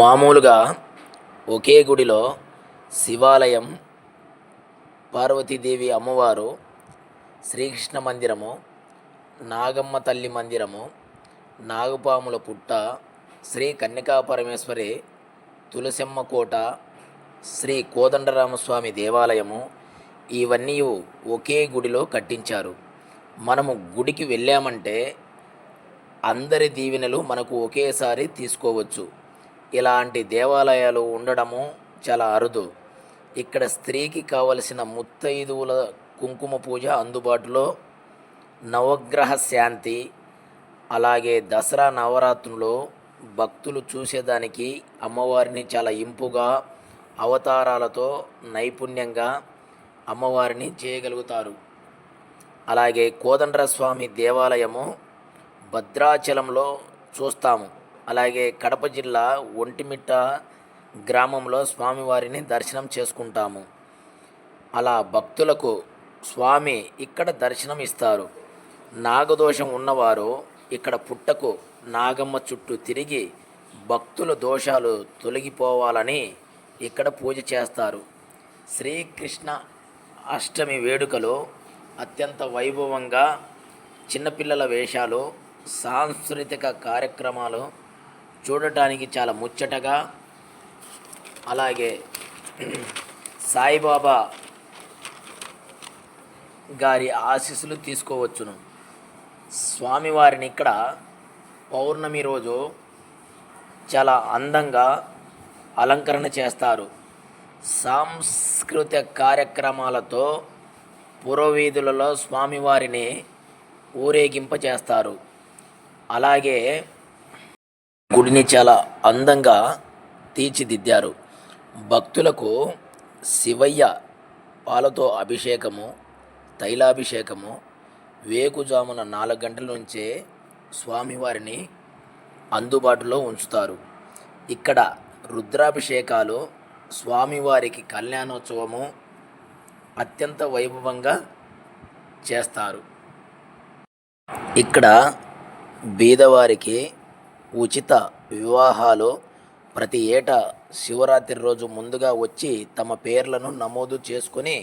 మామూలుగా ఒకే గుడిలో శివాలయం పార్వతీదేవి అమ్మవారు శ్రీకృష్ణ మందిరము నాగమ్మ తల్లి మందిరము నాగపాముల పుట్ట శ్రీ కన్యకా పరమేశ్వరి తులసిమ్మ కోట శ్రీ కోదండరామస్వామి దేవాలయము ఇవన్నీ ఒకే గుడిలో కట్టించారు. మనము గుడికి వెళ్ళామంటే అందరి దీవెనలు మనకు ఒకేసారి తీసుకోవచ్చు. ఇలాంటి దేవాలయాలు ఉండడము చాలా అరుదు. ఇక్కడ స్త్రీకి కావలసిన ముత్తైదువుల కుంకుమ పూజ అందుబాటులో నవగ్రహ శాంతి అలాగే దసరా నవరాత్రులు భక్తులు చూసేదానికి అమ్మవారిని చాలా ఇంపుగా అవతారాలతో నైపుణ్యంగా అమ్మవారిని చేయగలుగుతారు. అలాగే కోదండ్రస్వామి దేవాలయము భద్రాచలంలో చూస్తాము. అలాగే కడప జిల్లా ఒంటిమిట్ట గ్రామంలో స్వామివారిని దర్శనం చేసుకుంటాము. అలా భక్తులకు స్వామి ఇక్కడ దర్శనం ఇస్తారు. నాగదోషం ఉన్నవారు ఇక్కడ పుట్టకు నాగమ్మ చుట్టూ తిరిగి భక్తుల దోషాలు తొలగిపోవాలని ఇక్కడ పూజ చేస్తారు. శ్రీకృష్ణ అష్టమి వేడుకలు అత్యంత వైభవంగా చిన్నపిల్లల వేషాలు సాంస్కృతిక కార్యక్రమాలు చూడటానికి చాలా ముచ్చటగా అలాగే సాయిబాబా గారి ఆశీస్సులు తీసుకోవచ్చును. స్వామివారిని ఇక్కడ పౌర్ణమి రోజు చాలా అందంగా అలంకరణ చేస్తారు. సాంస్కృతిక కార్యక్రమాలతో పురవీధులలో స్వామివారిని ఊరేగింప చేస్తారు అలాగే గుడిని చాలా అందంగా తీర్చిదిద్దారు. భక్తులకు శివయ్య పాలతో అభిషేకము తైలాభిషేకము వేకుజామున నాలుగు గంటల నుంచే స్వామివారిని అందుబాటులో ఉంచుతారు. ఇక్కడ రుద్రాభిషేకాలు స్వామివారికి కళ్యాణోత్సవము అత్యంత వైభవంగా చేస్తారు. ఇక్కడ బీదవారికి ఉచిత వివాహాలు ప్రతి ఏటా శివరాత్రి రోజు ముందుగా వచ్చి తమ పేర్లను నమోదు చేసుకొని